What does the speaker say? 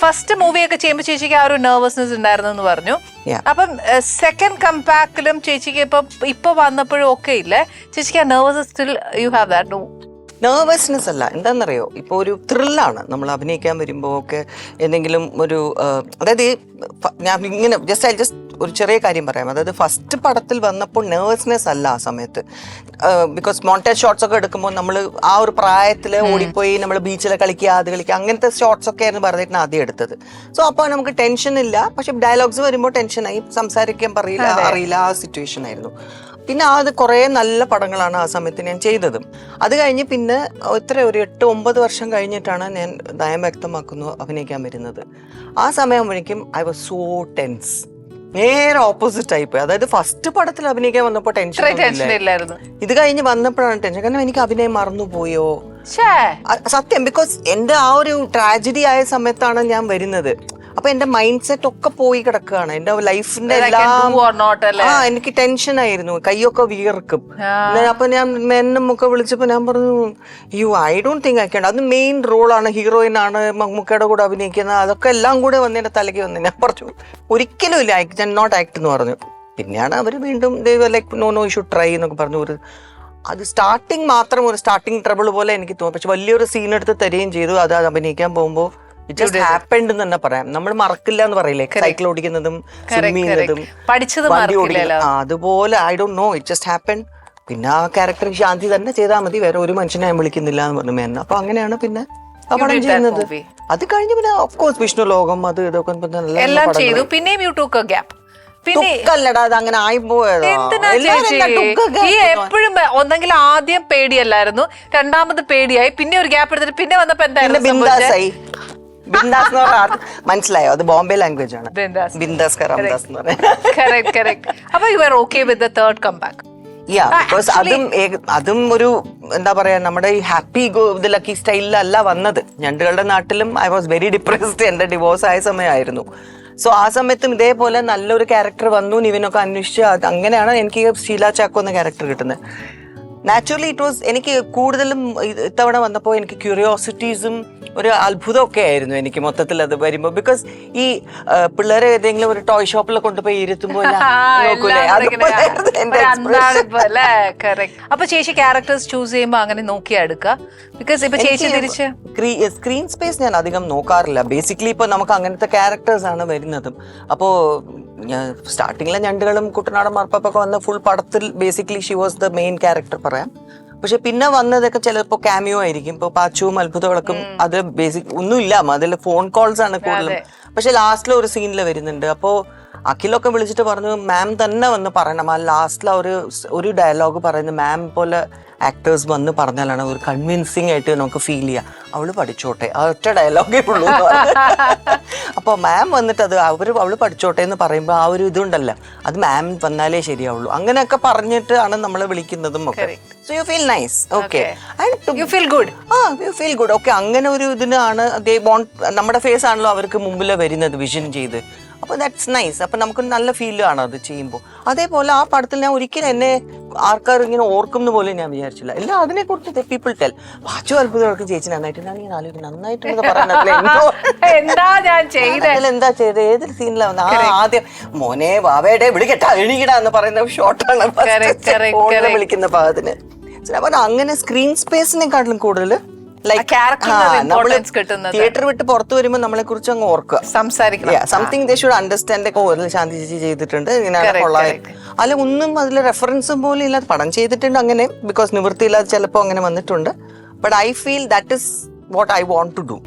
First മൂവിയൊക്കെ ചെയ്യുമ്പോൾ ചേച്ചിക്ക് ആ ഒരു നെർവസ്നെസ് ഉണ്ടായിരുന്നു എന്ന് പറഞ്ഞു. Yeah. അപ്പം സെക്കൻഡ് കമ്പാക്കിലും ചേച്ചിക്ക് ഇപ്പൊ ഇപ്പൊ വന്നപ്പോഴും ഒക്കെ ഇല്ല. ചേച്ചിക്ക് ആ nervous still you have that nervousness അല്ല. എന്താണെന്നറിയോ ഇപ്പോൾ ഒരു ത്രില്ലാണ് നമ്മൾ അഭിനയിക്കാൻ വരുമ്പോൾ ഒക്കെ എന്തെങ്കിലും ഒരു ആ, അതായത് ഈ ഫ- ഞാൻ ഇങ്ങനെ ജസ്റ്റ് ഐ ജസ്റ്റ് ഒരു ചെറിയ കാര്യം പറയാം. അതായത് ഫസ്റ്റ് പടത്തിൽ വന്നപ്പോൾ നെർവസ്നെസ് അല്ല ആ സമയത്ത്. ബിക്കോസ് മോണ്ടേജ് ഷോട്ട്സ് ഒക്കെ എടുക്കുമ്പോൾ നമ്മൾ ആ ഒരു പ്രായത്തിൽ ഓടിപ്പോയി നമ്മൾ ബീച്ചിൽ കളിക്കുക അത് കളിക്കുക അങ്ങനത്തെ ഷോട്ട്സ് ഒക്കെ ആയിരുന്നു പറഞ്ഞിട്ട് ആദ്യം എടുത്തത്. സോ അപ്പോൾ നമുക്ക് ടെൻഷൻ ഇല്ല. പക്ഷെ ഡയലോഗ്സ് വരുമ്പോൾ ടെൻഷനായി സംസാരിക്കാൻ പറയില്ല അറിയില്ല ആ സിറ്റുവേഷൻ ആയിരുന്നു. പിന്നെ അത് കുറേ നല്ല പടങ്ങളാണ് ആ സമയത്ത് ഞാൻ ചെയ്തതും. അത് കഴിഞ്ഞ് പിന്നെ ഇത്ര ഒരു എട്ട് ഒമ്പത് വർഷം കഴിഞ്ഞിട്ടാണ് ഞാൻ നയം വ്യക്തമാക്കുന്നു അഭിനയിക്കാൻ വരുന്നത്. ആ സമയമാകുമ്പോഴേക്കും ഐ വാസ് സോ ടെൻസ് നേരെ ഓപ്പോസിറ്റ് ആയി പോയി. അതായത് ഫസ്റ്റ് പടത്തിൽ അഭിനയിക്കാൻ വന്നപ്പോൾ ഇത്ര ടെൻഷൻ ഇല്ലായിരുന്നു. ഇത് കഴിഞ്ഞ് വന്നപ്പോഴാണ് ടെൻഷൻ കാരണം എനിക്ക് അഭിനയം മറന്നുപോയോ? സത്യം ബിക്കോസ് എന്റെ ആ ഒരു ട്രാജഡി ആയ സമയത്താണ് ഞാൻ വരുന്നത്. അപ്പൊ എന്റെ മൈൻഡ് സെറ്റ് ഒക്കെ പോയി കിടക്കുകയാണ്. എന്റെ ലൈഫിന്റെ എല്ലാം? ആ എനിക്ക് ടെൻഷൻ ആയിരുന്നു. കൈയൊക്കെ വിയർക്കും. ഞാൻ- അപ്പൊ ഞാൻ മെന്നും ഒക്കെ വിളിച്ചപ്പോ ഞാൻ പറഞ്ഞു you I don't think I can അത് മെയിൻ റോളാണ് ഹീറോയിൻ ആണ്. മമ്മൂക്കയുടെ കൂടെ അഭിനയിക്കുന്നത് അതൊക്കെ എല്ലാം കൂടെ വന്ന് എന്റെ തലയ്ക്ക് വന്നു ഞാൻ പറഞ്ഞു ഒരിക്കലും ഇല്ല. ഐ ക്യാൻ നോട്ട് ആക്ട് എന്ന് പറഞ്ഞു. പിന്നെയാണ് അവർ വീണ്ടും like no no should try എന്നൊക്കെ പറഞ്ഞു. ഒരു അത് സ്റ്റാർട്ടിങ് മാത്രം ഒരു സ്റ്റാർട്ടിങ് ട്രബിൾ പോലെ എനിക്ക് തോന്നി. പക്ഷെ വലിയൊരു സീൻ എടുത്ത് തരികയും ചെയ്തു. അത് അഭിനയിക്കാൻ പോകുമ്പോൾ ഇറ്റ് ഹാപ്പൻഡ് എന്ന് തന്നെ പറയാം. നമ്മൾ മറക്കില്ല എന്ന് പറയില്ലേ സൈക്കിൾ ഓടിക്കുന്നതും സ്വിം ചെയ്യുന്നതും പഠിച്ചത് വണ്ടി അതുപോലെ I don't know it just happen പിന്നെ ആ ക്യാരക്ടർ ശാന്തി തന്നെ ചെയ്താൽ മതി. വേറെ ഒരു മനുഷ്യനെ ഞാൻ വിളിക്കുന്നില്ല എന്ന് പറഞ്ഞു മേന അപ്പൊ അങ്ങനെയാണ് പിന്നെ പടം ചെയ്യുന്നത്. അത് കഴിഞ്ഞ് പിന്നെ ഓഫ് കോഴ്സ് വിഷ്ണു ലോകം അത് ഇതൊക്കെ എല്ലാം. ചെയ്തു. പിന്നെയും യു ഗ്യാപ്പ് പിന്നെ അങ്ങനെ ആയി ഈ എപ്പോഴും ഒന്നെങ്കിൽ ആദ്യം പേടിയല്ലായിരുന്നു. രണ്ടാമത് പേടിയായി. പിന്നെ ഒരു ഗ്യാപ്പ് എടുത്തിട്ട് പിന്നെ വന്നപ്പോ എന്തായിരുന്നു ബിന്ദാസ് എന്ന് പറഞ്ഞാൽ മനസ്സിലായോ? അത് ബോംബെ ലാംഗ്വേജ് ആണ്. ബിന്ദാസ്. ബിന്ദാസ് കറാംദാസ് എന്ന് പറയുന്നത് Correct, correct. അതും ഏക- അതും ഒരു എന്താ പറയാ നമ്മുടെ ഈ ഹാപ്പി ഗോ ലക്കി സ്റ്റൈലിലല്ല വന്നത്. ഞണ്ടുകളുടെ നാട്ടിലും ഐ വാസ് വെരി ഡിപ്രസ്ഡ് എന്റെ ഡിവോഴ്സ് ആയ സമയമായിരുന്നു. സോ ആ സമയത്തും ഇതേപോലെ നല്ലൊരു ക്യാരക്ടർ വന്നു. നിവിനൊക്കെ അന്വേഷിച്ച് അത് അങ്ങനെയാണ് എനിക്ക് ഷീല ചാക്കോ എന്ന ക്യാരക്ടർ കിട്ടുന്നത്. നാച്ചുറലി ഇറ്റ് വാസ് എനിക്ക് കൂടുതലും ഇത് ഇത്തവണ വന്നപ്പോൾ എനിക്ക് ക്യൂരിയോസിറ്റീസും ഒരു അത്ഭുതമൊക്കെ ആയിരുന്നു എനിക്ക് മൊത്തത്തിൽ അത് വരുമ്പോൾ. ബിക്കോസ് ഈ പിള്ളേരെ ഏതെങ്കിലും ഒരു ടോയ് ഷോപ്പിൽ കൊണ്ടുപോയി ഇരുത്തുമ്പോൾ. അപ്പൊ ചേച്ചി ക്യാരക്ടേഴ്സ് ചൂസ് ചെയ്യുമ്പോൾ അങ്ങനെ നോക്കി എടുക്കുക ബിക്കോസ് ഇപ്പൊ ചേച്ചി തിരിച്ച് സ്ക്രീൻ സ്പേസ് ഞാൻ അധികം നോക്കാറില്ല. ബേസിക്കലി ഇപ്പൊ നമുക്ക് അങ്ങനത്തെ ക്യാരക്ടേഴ്സ് ആണ് വരുന്നതും. അപ്പോ ഞാൻ സ്റ്റാർട്ടിങ്ങിലെ ഞണ്ടുകളും കുട്ടനാടൻ മർപ്പൊക്കെ വന്ന ഫുൾ പടത്തിൽ basically she was the main character പറയാം. പക്ഷെ പിന്നെ വന്നതൊക്കെ ചിലപ്പോൾ ക്യാമിയോ ആയിരിക്കും. ഇപ്പൊ പാച്ചുവും അത്ഭുതവിളക്കും അത് ബേസിക് ഒന്നുമില്ല. അതിൽ ഫോൺ കോൾസ് ആണ് കൂടുതലും. പക്ഷെ ലാസ്റ്റിൽ ഒരു സീനിൽ വരുന്നുണ്ട്. അപ്പോ അഖിലൊക്കെ വിളിച്ചിട്ട് പറഞ്ഞു മാം തന്നെ വന്ന് പറയണം. ആ ലാസ്റ്റിൽ ഒരു ഒരു ഡയലോഗ് പറയുന്നത് മാം പോലെ ആക്ടേഴ്സ് വന്ന് പറഞ്ഞാലാണ് ഒരു കൺവിൻസിങ് ആയിട്ട് നമുക്ക് ഫീൽ ചെയ്യുക അവൾ പഠിച്ചോട്ടെ. ആ ഒറ്റ ഡയലോഗേ ഉള്ളൂ അപ്പോൾ അപ്പൊ മാം വന്നിട്ട് അത് അവർ അവൾ പഠിച്ചോട്ടെ എന്ന് പറയുമ്പോൾ ആ ഒരു ഇതുണ്ടല്ലോ. അത് മാം വന്നാലേ ശരിയാവുള്ളൂ. അങ്ങനെയൊക്കെ പറഞ്ഞിട്ട് ആണ് നമ്മളെ വിളിക്കുന്നതും ഒക്കെ. So you feel nice okay you feel good ആ യു ഫീൽ ഗുഡ് ഓക്കെ അങ്ങനെ ഒരു ഇതിനാണ് ദേ വോണ്ട് നമ്മുടെ ഫേസ് ആണല്ലോ അവർക്ക് മുമ്പിൽ വരുന്നത് വിഷൻ ചെയ്ത്. അപ്പോൾ ദാറ്റ്സ് നൈസ് അപ്പം നമുക്ക് നല്ല ഫീലാണ് അത് ചെയ്യുമ്പോൾ അതേപോലെ ആ പടത്തിൽ ഞാൻ ഒരിക്കലും എന്നെ ആൾക്കാർ ഇങ്ങനെ ഓർക്കും എന്ന് പോലും ഞാൻ വിചാരിച്ചില്ല. എല്ലാം അതിനെ കുറിച്ച് പീപ്പിൾ ടെൽ വാച്ചു അത്ഭുതങ്ങൾക്ക് ചേച്ചി നന്നായിട്ട് ഞാൻ ഇങ്ങനെ ആലോചിക്കും നന്നായിട്ട് എന്താ? ചെയ്ത? ചെയ്തത് ഏത് സീനിലാണ് ആ ആദ്യം മോനെ വാവയുടെ വിളിക്കട്ടാ എണീക്കടാ എന്ന് പറയുന്ന ഷോട്ടാണ്. വിളിക്കുന്ന പാകത്തിന് അങ്ങനെ സ്ക്രീൻ സ്പേസിനെക്കാട്ടിലും കൂടുതൽ തിയേറ്റർ വിട്ട് പുറത്തു വരുമ്പോൾ നമ്മളെ കുറിച്ച് അങ്ങ് ഓർക്കുക. സംസാരിക്കുക സംതിങ് ദേ ഷുഡ് അണ്ടർസ്റ്റാൻഡ് ഓ ശാന്തി ചേച്ചി ചെയ്തിട്ടുണ്ട്. ഇങ്ങനെ Correct, കൊള്ളാം അല്ല ഒന്നും അതിൽ റെഫറൻസും പോലും ഇല്ലാതെ പടം ചെയ്തിട്ടുണ്ട് അങ്ങനെ ബിക്കോസ് നിവൃത്തിയില്ലാതെ ചിലപ്പോൾ അങ്ങനെ വന്നിട്ടുണ്ട്. But I feel that is what I want to do